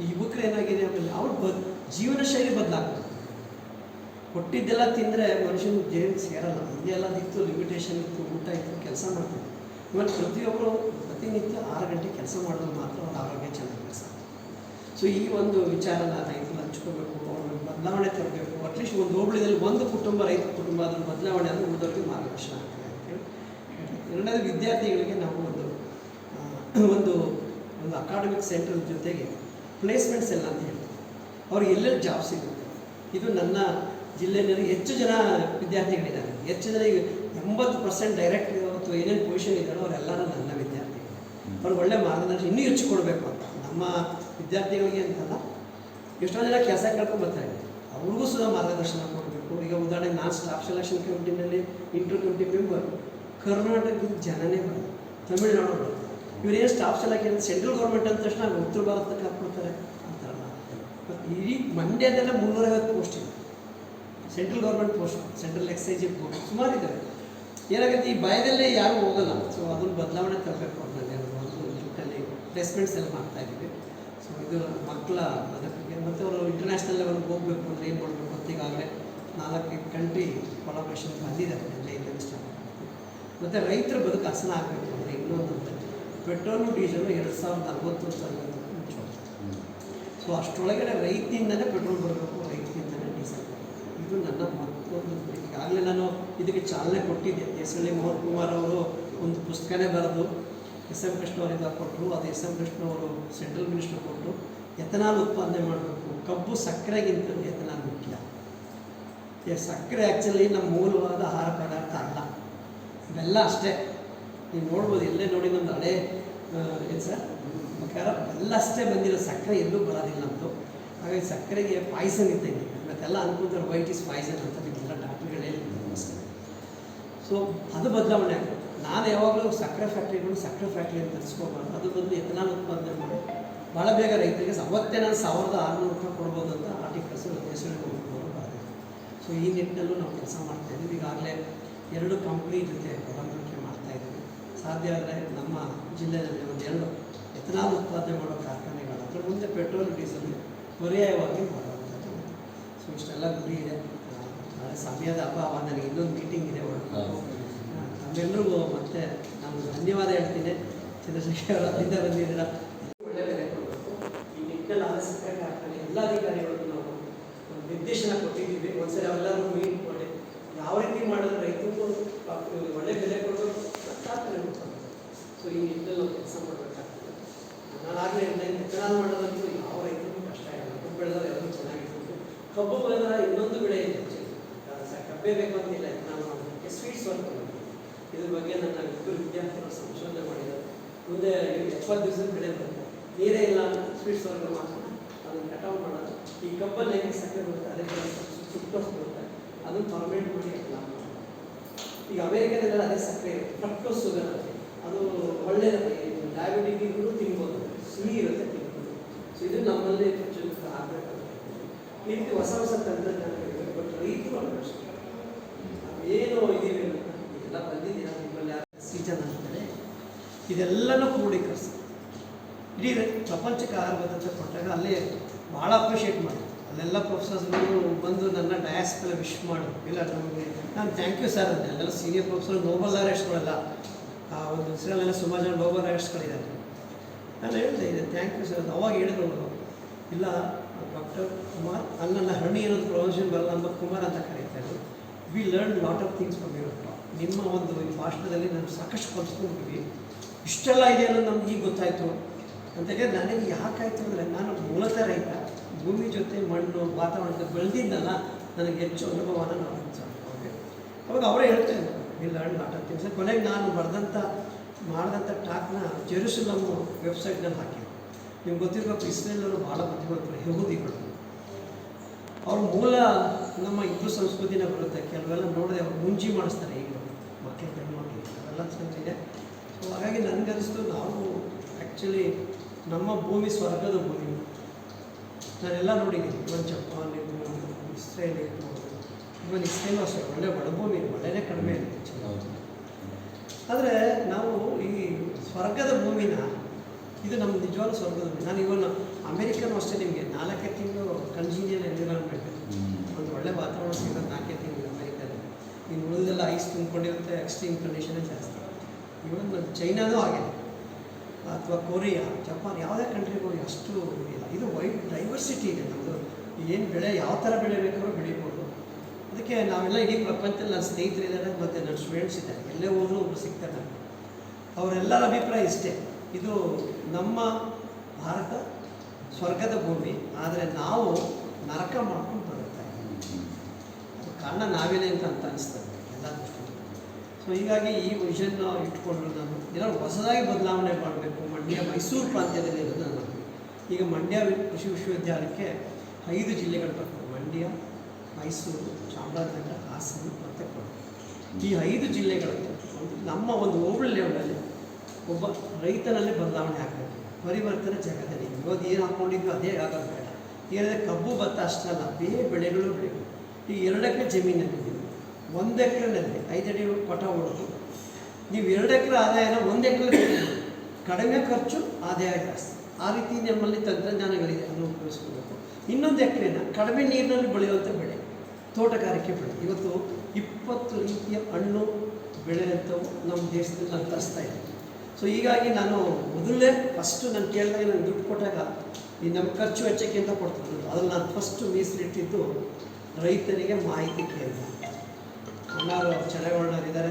ಈ ಯುವಕರು ಏನಾಗಿದೆ ಆಮೇಲೆ ಅವ್ರ ಬದ್ ಜೀವನ ಶೈಲಿ ಬದಲಾಗ್ತದೆ ಕೊಟ್ಟಿದ್ದೆಲ್ಲ ತಿಂದರೆ ಮನುಷ್ಯನ ಜೇನು ಸೇರಲ್ಲ. ಇದೆಲ್ಲ ಇತ್ತು ಲಿಮಿಟೇಷನ್ ಇತ್ತು, ಊಟ ಇತ್ತು, ಕೆಲಸ ಮಾಡ್ತಿದ್ದೆ ಇವತ್ತು ಪ್ರತಿಯೊಬ್ಬರು ಪ್ರತಿನಿತ್ಯ ಆರು ಗಂಟೆ ಕೆಲಸ ಮಾಡಿದ್ರೆ ಮಾತ್ರ ಅವ್ರ ಆರೋಗ್ಯ ಚೆನ್ನಾಗಿ ಕೆಲಸ ಸೊ ಈ ಒಂದು ವಿಚಾರನ ರೈತರು ಹಂಚ್ಕೋಬೇಕು ಅವ್ರ ಬದಲಾವಣೆ ತರಬೇಕು. ಅಟ್ಲೀಸ್ಟ್ ಒಂದು ಹೋಬಳಿದಲ್ಲಿ ಒಂದು ಕುಟುಂಬ, ರೈತ ಕುಟುಂಬ ಅದನ್ನು ಬದಲಾವಣೆ ಅಂದರೆ ಉಳಿದವ್ರಿಗೆ ಮಾರ್ಗದರ್ಶನ ಆಗ್ತದೆ ಅಂತೇಳಿ ಎರಡನೇದು ವಿದ್ಯಾರ್ಥಿಗಳಿಗೆ ನಾವು ಒಂದು ಒಂದು ಒಂದು ಅಕಾಡೆಮಿಕ್ ಸೆಂಟರ್ ಜೊತೆಗೆ ಪ್ಲೇಸ್ಮೆಂಟ್ಸ್ ಎಲ್ಲ ಅಂತ ಹೇಳ್ತೀವಿ. ಅವ್ರಿಗೆ ಎಲ್ಲೆಲ್ಲಿ ಜಾಬ್ ಸಿಗುತ್ತೆ? ಇದು ನನ್ನ ಜಿಲ್ಲೆಯಲ್ಲಿ ಹೆಚ್ಚು ಜನ ವಿದ್ಯಾರ್ಥಿಗಳಿದ್ದಾರೆ. ಹೆಚ್ಚು ಜನ ಈಗ ಎಂಬತ್ತು ಪರ್ಸೆಂಟ್ ಡೈರೆಕ್ಟ್ ಅಥವಾ ಏನೇನು ಪೊಸಿಷನ್ ಇದ್ದಾರೋ ಅವರೆಲ್ಲರೂ ನನ್ನ ವಿದ್ಯಾರ್ಥಿಗಳು. ಅವ್ರಿಗೆ ಒಳ್ಳೆ ಮಾರ್ಗದರ್ಶನ ಇನ್ನೂ ಹೆಚ್ಚು ಕೊಡಬೇಕು ಅಂತ. ನಮ್ಮ ವಿದ್ಯಾರ್ಥಿಗಳಿಗೆ ಅಂತಲ್ಲ ಎಷ್ಟೋ ಜನ ಕೆಲಸ ಕೇಳ್ಕೊಂಡು ಬರ್ತಾರೆ ಅವ್ರಿಗೂ ಸಹ ಮಾರ್ಗದರ್ಶನ ಕೊಡಬೇಕು. ಈಗ ಉದಾಹರಣೆಗೆ ನಾನು ಸ್ಟಾಫ್ ಸೆಲೆಕ್ಷನ್ ಕಮಿಟಿನಲ್ಲಿ ಇಂಟರ್ ಕಮಿಟಿ ಮೆಂಬರ್ ಕರ್ನಾಟಕದ ಜನನೇ ಬರೋದು ತಮಿಳುನಾಡು ಬರುತ್ತೆ ಇವರೇನು ಸ್ಟಾಫ್ ಸೆಲೆಕ್ಷನ್ ಸೆಂಟ್ರಲ್ ಗೌರ್ಮೆಂಟ್ ಅಂದ ತಕ್ಷಣ ಉತ್ತರ ಭಾರತಕ್ಕೆ ಹಾಕ್ಕೊಡ್ತಾರೆ ಅಂತಾರಲ್ಲ ಇಡೀ ಮಂಡ್ಯದಲ್ಲೇ ಮುನ್ನೂರೈವತ್ತು ಪೋಸ್ಟ್ ಇದೆ. Central government post central excise post ಸುಮಾರು ಇದ್ದಾವೆ ಏನಾಗುತ್ತೆ ಈ ಭಯದಲ್ಲೇ ಯಾರೂ ಹೋಗಲ್ಲ. ಸೊ ಅದನ್ನು ಬದಲಾವಣೆ ತರಬೇಕು ಅನ್ನೋದೇ ಒಂದು ನಿಟ್ಟಲ್ಲಿ ಪ್ಲೇಸ್ಮೆಂಟ್ಸ್ ಎಲ್ಲ ಮಾಡ್ತಾ ಇದ್ದೀವಿ. ಸೊ ಇದು ಮಕ್ಕಳ ಬದುಕಿಗೆ ಮತ್ತು ಅವರು ಇಂಟರ್ನ್ಯಾಷನಲ್ ಲೆವೆಲ್ಗೆ ಹೋಗಬೇಕು ಅಂದರೆ ಏನು ಮಾಡಬೇಕು ಅಂತ ಈಗಾಗಲೇ ನಾಲ್ಕೈದು ಕಂಟ್ರಿ ಕೊಲಾಬ್ರೇಷನ್ ಬಂದಿದ್ದಾರೆ ಎಲ್ಲ ಸ್ಟಾರ್ಟ್ ಮತ್ತು ರೈತರ ಬದುಕು ಹಸನ ಆಗಬೇಕು ಅಂದರೆ ಇನ್ನೊಂದು ಅಂತ. ಪೆಟ್ರೋಲು ಡೀಸೆಲು ಎರಡು ಸಾವಿರದ ಅರವತ್ತು ತರಗತಿ ಸೊ ಅಷ್ಟರೊಳಗಡೆ ರೈತನಿಂದಲೇ ಪೆಟ್ರೋಲ್ ಬರಬೇಕು ರೈತನಿಂದಲೇ ಡೀಸೆಲ್ ಬರಬೇಕು ಇದು ನನ್ನ ಮತ್ತೊಂದು ಈಗಾಗಲೇ ನಾನು ಇದಕ್ಕೆ ಚಾಲನೆ ಕೊಟ್ಟಿದ್ದೆ. ಎ ಮೋಹನ್ ಕುಮಾರ್ ಅವರು ಒಂದು ಪುಸ್ತಕನೇ ಬರೆದು ಎಸ್ ಎಂ ಕೃಷ್ಣ ಅವರಿಂದ ಕೊಟ್ಟರು. ಅದು ಎಸ್ ಎಂ ಕೃಷ್ಣ ಅವರು ಸೆಂಟ್ರಲ್ ಮಿನಿಸ್ಟರ್ ಕೊಟ್ಟರು. ಎಥನಾಲ್ ಉತ್ಪಾದನೆ ಮಾಡಬೇಕು. ಕಬ್ಬು ಸಕ್ಕರೆಗಿಂತ ಎಥನಾಲ್ ಮುಖ್ಯ. ಸಕ್ಕರೆ ಆ್ಯಕ್ಚುಲಿ ನಮ್ಮ ಮೂಲವಾದ ಆಹಾರ ಪದಾರ್ಥ ಅಲ್ಲ. ಬೆಲ್ಲ ಅಷ್ಟೇ. ನೀವು ನೋಡ್ಬೋದು, ಎಲ್ಲೇ ನೋಡಿ ನಮ್ಮದು ಹಳೆ ಏನು ಸರ್? ಪ್ರಕಾರ ಬೆಲ್ಲ ಅಷ್ಟೇ ಬಂದಿರೋ ಸಕ್ಕರೆ ಎಲ್ಲೂ ಬರೋದಿಲ್ಲ ನಮ್ಮದು ಹಾಗಾಗಿ ಸಕ್ಕರೆಗೆ ಪಾಯ್ಸನ್ ಇದ್ದಂಗೆ. ಇವತ್ತೆಲ್ಲ ಅನ್ಕೊಂತಾರೆ ವೈಟ್ ಇಸ್ ಪಾಯ್ಸನ್ ಅಂತ ನಿಮ್ಮೆಲ್ಲ ಡಾಕ್ಟ್ರುಗಳು ಹೇಳ್ತಾರೆ ಸೊ ಅದು ಬದಲಾವಣೆ ನಾನು ಯಾವಾಗಲೂ ಸಕ್ಕರೆ ಫ್ಯಾಕ್ಟ್ರಿಗಳು ಸಕ್ಕರೆ ಫ್ಯಾಕ್ಟ್ರಿ ಅಂತ ತರಿಸ್ಕೋಬಾರ್ದು. ಅದು ಬಂದು ಎಥನಾಲ್ ಉತ್ಪಾದನೆ ಮಾಡಿ. ಭಾಳ ಬೇಗ ರೈತರಿಗೆ ಅವತ್ತೇ ನಾನು ಸಾವಿರದ ಆರುನೂರು ರೂಪಾಯಿ ಕೊಡ್ಬೋದು ಅಂತ ಆರ್ಟಿಕಲ್ಸ್ ದೇಶದಲ್ಲಿ ಬರೆದಿದೆ. ಸೊ ಈ ನಿಟ್ಟಿನಲ್ಲೂ ನಾವು ಕೆಲಸ ಮಾಡ್ತಾ ಇದ್ದೀವಿ. ಈಗಾಗಲೇ ಎರಡು ಕಂಪ್ನಿ ಜೊತೆ ಒಡಂಬಡಿಕೆ ಮಾಡ್ತಾ ಇದ್ದೀವಿ. ಸಾಧ್ಯ ಆದರೆ ನಮ್ಮ ಜಿಲ್ಲೆಯಲ್ಲಿ ಒಂದು ಎರಡು ಎಥನಾಲ್ ಉತ್ಪಾದನೆ ಮಾಡೋ ಕಾರ್ಖಾನೆಗಳಾದರೆ ಮುಂದೆ ಪೆಟ್ರೋಲ್ ಡೀಸೆಲ್ ಪರ್ಯಾಯವಾಗಿ ಮಾಡುವಂಥದ್ದು ಸೊ ಇಷ್ಟೆಲ್ಲ ಗುರಿ ಇದೆ. ಸಮಯದ ಅಭಾವ ನನಗೆ ಇನ್ನೊಂದು ಮೀಟಿಂಗ್ ಇದೆ ನಮ್ಮೆಲ್ಲರಿಗೂ ಮತ್ತೆ ನಾನು ಧನ್ಯವಾದ ಹೇಳ್ತೀನಿ. ಚಂದ್ರಶೇಖರ್ ಅವರು ಅಲ್ಲಿಂದ ಬಂದಿದ್ದೀರ? ಒಳ್ಳೆ ಬೆಲೆ ಕೊಡಬೇಕು ಈ ನಿಟ್ಟಿನಲ್ಲಿ ಎಲ್ಲ ಅಧಿಕಾರಿಗಳಿಗೂ ನಾವು ಒಂದು ನಿರ್ದೇಶನ ಕೊಟ್ಟಿದ್ದೀವಿ ಒಂದ್ಸರಿ ಅವೆಲ್ಲರೂ ಮೀಟ್ ಕೊಡಿ ಯಾವ ರೀತಿ ಮಾಡಿದ್ರೆ ರೈತರಿಗೂ ಒಳ್ಳೆ ಬೆಲೆ ಕೊಡೋದು ಸೊ ಈ ನಿಟ್ಟಿನಲ್ಲಿ ನಾವು ಕೆಲಸ ಮಾಡಬೇಕಾಗ್ತದೆ ನಾನಾಗಲೇ ಹೇಳಿದೆ ಎಥನಾಲ್ ಮಾಡೋದಂತೂ ಯಾವ ರೈತರಿಗೂ ಕಷ್ಟ ಇಲ್ಲ ಕಬ್ಬು ಬೆಳೆದ್ರೆ ಎಲ್ಲರೂ ಚೆನ್ನಾಗಿರ್ಬೇಕು ಕಬ್ಬು ಬೆಳೆದ್ರೆ ಇನ್ನೊಂದು ಬೆಳೆ ಇದೆ actually. ಆ, ಸ- ಕಬ್ಬೇ ಬೇಕು ಅಂತಿಲ್ಲ ನಾನು ಮಾಡೋದಕ್ಕೆ ಸ್ವೀಟ್ಸ್ ವರ್ಕ್ ಇದ್ರ ಬಗ್ಗೆ ನನ್ನ ಇಬ್ಬರು ವಿದ್ಯಾರ್ಥಿಗಳು ಸಂಶೋಧನೆ ಮಾಡಿದ್ದಾರೆ. ಮುಂದೆ ಎಪ್ಪತ್ತು ದಿವಸದ ಬೆಳೆ ಬರುತ್ತೆ ನೀರೇ ಇಲ್ಲ ಅಂತ ಸ್ವೀಟ್ಸ್ ವರ್ಕ್ ಮಾತ್ರ ಅದನ್ನು ಕಟಾವು ಮಾಡೋದು. ಈ ಕಬ್ಬಲ್ಲಿ ಹೆಂಗೆ ಸಕ್ಕರೆ ಬರುತ್ತೆ ಅದಕ್ಕೆ ಸುಕ್ಟೋಸ್ ಬರುತ್ತೆ, ಅದನ್ನು ಫಾರ್ಮೇಟ್ ಮಾಡಿ ಮಾಡೋದು. ಈಗ ಅಮೇರಿಕಾದಲ್ಲೆಲ್ಲ ಅದೇ ಸಕ್ಕರೆ ಫ್ರಕ್ಟೋಸ್ ಶುಗರ್ ಅದು ಒಳ್ಳೆಯದು ಡಯಾಬಿಟಿಕ್ಗೂ ತಿನ್ಬೋದು. ಸಿಹಿ ಇರುತ್ತೆ, ತಿನ್ಬೋದು. ಸೊ ಇದು ನಮ್ಮಲ್ಲಿ ಆಗಬೇಕಾಗುತ್ತೆ ಈ ರೀತಿ ಹೊಸ ಹೊಸ ತಂತ್ರಜ್ಞಾನಗಳಿವೆ ಬಟ್ ರೈತರು ಅಳವಡಿಸ್ತಾರೆ ಏನು ಇದೀವಿ ಎಲ್ಲ ಬಂದಿದ್ದೀರಾ ನಿಮ್ಮಲ್ಲಿ ಸೀಸನ್ ಅಂತಾರೆ ಇದೆಲ್ಲನೂ ಕ್ರೋಢೀಕರಿಸಿ ಇಡೀ ಪ್ರಪಂಚಕ್ಕೆ ಆಹಾರ ಭದ್ರತೆ ಕೊಟ್ಟಾಗ ಅಲ್ಲೇ ಭಾಳ ಅಪ್ರಿಷಿಯೇಟ್ ಮಾಡಿ. ಅಲ್ಲೆಲ್ಲ ಪ್ರೊಫೆಸರ್ಸ್ಗಳು ಬಂದು ನನ್ನ ಡಯಾಸ್ಗೆಲ್ಲ ವಿಶ್ ಮಾಡಿ. ಇಲ್ಲ, ನಮಗೆ, ನಾನು ಥ್ಯಾಂಕ್ ಯು ಸರ್ ಅಂತ ಅಲ್ಲೆಲ್ಲ ಸೀನಿಯರ್ ಪ್ರೊಫೆಸರ್ ನೋಬಲ್ ಅರೆಸ್ಟ್ಗಳೆಲ್ಲ ಆ ಒಂದು ಹೆಸರಲ್ಲೆಲ್ಲ ಸುಮಾರು ಜನ ನೋಬಲ್ ಅರೆಸ್ಟ್ಗಳಿದ್ದಾರೆ ನಾನು ಹೇಳಿದೆ, ಇದೆ ಥ್ಯಾಂಕ್ ಯು ಸರ್ ಅವಾಗ ಹೇಳಿದ್ರು ಅವರು. ಇಲ್ಲ, ಡಾಕ್ಟರ್ ಕುಮಾರ್ ಅಲ್ಲಿ ನನ್ನ ಹಣ್ಣಿ ಇರೋದು ಪ್ರೊಫೆಷನ್ ಬರಲ್ಲ ಅಂಬ ಕುಮಾರ್ ಅಂತ ಕರೀತಾರೆ. We learn lot of things from ಯೂರಪ್ಪ ನಿಮ್ಮ ಒಂದು ಈ ಭಾಷಣದಲ್ಲಿ ನಾನು ಸಾಕಷ್ಟು ಕಲ್ತ್ಕೊಂಡಿದ್ವಿ ಇಷ್ಟೆಲ್ಲ ಇದೆ ಅನ್ನೋದು ನಮ್ಗೆ ಈಗ ಗೊತ್ತಾಯಿತು. ಅಂತ ಹೇಳಿ ನನಗೆ ಯಾಕಾಯಿತು ಅಂದರೆ ನಾನು ಮೂಲತಃ ರೈತ, ಭೂಮಿ ಜೊತೆ ಮಣ್ಣು ವಾತಾವರಣ ಬೆಳೆದಿದ್ದಲ್ಲ, ನನಗೆ ಹೆಚ್ಚು ಅನುಭವನ ನಾನು ಹಂಚ್ಕೊಂಡ್ವಿ. ಅವಾಗ ಅವರೇ ಹೇಳ್ತಾ we learn lot of things ಕೊನೆಗೆ ನಾನು ಬರೆದಂಥ ಮಾಡಿದಂಥ ಟಾಕ್ನ ಜೆರುಸಲಮ್ ವೆಬ್ಸೈಟ್ನಲ್ಲಿ ಹಾಕಿದ್ದೆ ನಿಮ್ಗೆ ಗೊತ್ತಿರಬೇಕು, ಇಸ್ರೇಲರು ಭಾಳ ಬುದ್ಧಿವಂತರು, ಯಹೂದಿಗಳು. ಅವ್ರ ಮೂಲ ನಮ್ಮ ಹಿಂದೂ ಸಂಸ್ಕೃತಿನ ಬರುತ್ತೆ. ಕೆಲವೆಲ್ಲ ನೋಡಿದೆ ಅವ್ರು ಮುಂಜಿ ಮಾಡಿಸ್ತಾರೆ ಈಗ ಮಕ್ಕಳು ಹೆಣ್ಮಕ್ಳು ಅದೆಲ್ಲ ಚೆನ್ನಾಗಿದೆ ಸೊ ಹಾಗಾಗಿ ನನಗನ್ನಿಸ್ತು ನಾವು ಆ್ಯಕ್ಚುಲಿ ನಮ್ಮ ಭೂಮಿ ಸ್ವರ್ಗದ ಭೂಮಿ. ನಾನೆಲ್ಲ ನೋಡಿದ್ದೀನಿ. ಇವನ್ ಜಪಾನ್ ಇರ್ಬೋದು ಇಸ್ರೇಲ್ ಇರ್ಬೋದು. ಇವನ್ ಇಸ್ರೇಲು ಅಷ್ಟೇ ಒಳ್ಳೆ ಒಳಭೂಮಿ ಒಳ್ಳೆಯೇ ಕಡಿಮೆ ಇದೆ ಆದರೆ ನಾವು ಈ ಸ್ವರ್ಗದ ಭೂಮಿನ ಇದು ನಮ್ಮ ನಿಜವಾದ ಸ್ವರ್ಗದ ಭೂಮಿ. ನಾನು ಇವನ್ ಅಮೇರಿಕನ್ ಅಷ್ಟೇ ನಿಮಗೆ ನಾಲ್ಕೇ ತಿಂಗಳು ಕನ್ಜಿನಿಯಲ್ ಎನ್ವಿರಾನ್ಮೆಂಟ್ ಒಂದು ಒಳ್ಳೆ ವಾತಾವರಣ ಸಿಗೋದು ನಾಲ್ಕೇ ತಿಂಗಳು ಅಮೇರಿಕದಲ್ಲಿ. ಇನ್ನು ಉಳಿದೆಲ್ಲ ಐಸ್ ತುಂಬಿಕೊಂಡಿರುತ್ತೆ ಎಕ್ಸ್ಟ್ರೀಮ್ ಕಂಡೀಷನೇ ಜಾಸ್ತಿ. ಇವನ್ ಚೈನಾನೂ ಆಗಿದೆ ಅಥವಾ ಕೊರಿಯಾ ಜಪಾನ್ ಯಾವುದೇ ಕಂಟ್ರಿಗೂ ಹೋಗಿ ಅಷ್ಟು ಇಲ್ಲ ಇದು ವೈಡ್ ಡೈವರ್ಸಿಟಿ ಇದೆ ನಮ್ಮದು ಏನು ಬೆಳೆ ಯಾವ ಥರ ಬೆಳೆ ಬೇಕಾದ್ರೂ ಬೆಳಿಬೋದು. ಅದಕ್ಕೆ ನಾವೆಲ್ಲ ಇಡೀ ಪ್ರಪಂಚದಲ್ಲಿ ನನ್ನ ಸ್ನೇಹಿತರಿದ್ದಾರೆ ಮತ್ತು ನನ್ನ ಸ್ಟೂಡೆಂಟ್ಸ್ ಇದ್ದಾರೆ. ಎಲ್ಲೇ ಹೋದರೂ ಒಬ್ಬರು ಸಿಗ್ತಾರೆ. ಅವರೆಲ್ಲರ ಅಭಿಪ್ರಾಯ ಇಷ್ಟೇ. ಇದು ನಮ್ಮ ಭಾರತ ಸ್ವರ್ಗದ ಭೂಮಿ, ಆದರೆ ನಾವು ನರಕ ಮಾಡ್ಕೊಂಡು ಬರುತ್ತೆ. ಅದು ಕಾರಣ ನಾವೇನೇ ಅಂತ ಅಂತ ಅನಿಸ್ತದೆ, ಎಲ್ಲ ಸೊ ಹೀಗಾಗಿ ಈ ವಿಷನ್ ಇಟ್ಕೊಂಡು ನಾನು ಏನಾದ್ರು ಹೊಸದಾಗಿ ಬದಲಾವಣೆ ಮಾಡಬೇಕು, ಮಂಡ್ಯ, ಮೈಸೂರು ಪ್ರಾಂತ್ಯದಲ್ಲಿ ಇರೋದು ನಾನು ಈಗ ಮಂಡ್ಯ ಕೃಷಿ ವಿಶ್ವವಿದ್ಯಾಲಯಕ್ಕೆ ಐದು ಜಿಲ್ಲೆಗಳು ಬರ್ತವೆ. ಮಂಡ್ಯ, ಮೈಸೂರು, ಚಾಮರಾಜನಗರ, ಹಾಸನ ಮತ್ತು ಕೊಡಗು ಈ ಐದು ಜಿಲ್ಲೆಗಳಲ್ಲಿ ನಮ್ಮ ಒಂದು ಹೋಬಳಿ ಲೆವೆಲಲ್ಲಿ ಒಬ್ಬ ರೈತನಲ್ಲಿ ಬದಲಾವಣೆ ಆಗಬೇಕು. ಪರಿವರ್ತನೆ ಜಗದಲ್ಲಿ ಇವತ್ತು ಏನು ಹಾಕ್ಕೊಂಡಿದ್ದು ಅದೇ ಆಗೋದು ಬೇಡ ಏನಂದರೆ ಕಬ್ಬು ಭತ್ತ ಅಷ್ಟಲ್ಲ ಬೇರೆ ಬೆಳೆಗಳು ಬೆಳಿಬೇಕು ಈ ಎರಡು ಎಕರೆ ಜಮೀನಲ್ಲಿ ಒಂದು ಎಕರೆನಲ್ಲಿ ಐದು ಅಡಿ ಪಟ ಹೊಡೆದು ನೀವು ಎರಡು ಎಕರೆ ಆದಾಯನ ಒಂದು ಎಕರೆ ಕಡಿಮೆ ಖರ್ಚು, ಆದಾಯ ಜಾಸ್ತಿ. ಆ ರೀತಿ ನಮ್ಮಲ್ಲಿ ತಂತ್ರಜ್ಞಾನಗಳಿದೆ ಅದನ್ನು ಉಪಯೋಗಿಸ್ಕೋಬೇಕು. ಇನ್ನೊಂದು ಎಕರೆನ ಕಡಿಮೆ ನೀರಿನಲ್ಲಿ ಬೆಳೆಯುವಂಥ ಬೆಳೆ, ತೋಟಗಾರಿಕೆ ಬೆಳೆ. ಇವತ್ತು ಇಪ್ಪತ್ತು ರೀತಿಯ ಹಣ್ಣು ಬೆಳೆಯುವಂಥವು ನಮ್ಮ ದೇಶದಲ್ಲಿ ತರಿಸ್ತಾ ಇದ್ದೀನಿ ಸೊ ಹೀಗಾಗಿ ನಾನು ಮೊದಲೇ ಫಸ್ಟು ನಾನು ಕೇಳಿದಾಗ ನಾನು ದುಡ್ಡು ಕೊಟ್ಟಾಗ ಈ ನಮ್ಮ ಖರ್ಚು ವೆಚ್ಚಕ್ಕೆ ಅಂತ ಕೊಡ್ತಿದ್ರು? ಅದ್ರಲ್ಲಿ ನಾನು ಫಸ್ಟು ಮೀಸಲಿಟ್ಟಿದ್ದು ರೈತರಿಗೆ ಮಾಹಿತಿ ಕೇಳಿದೆ. ಎಲ್ಲರೂ ಚಳವಣ್ಣರಿದ್ದಾರೆ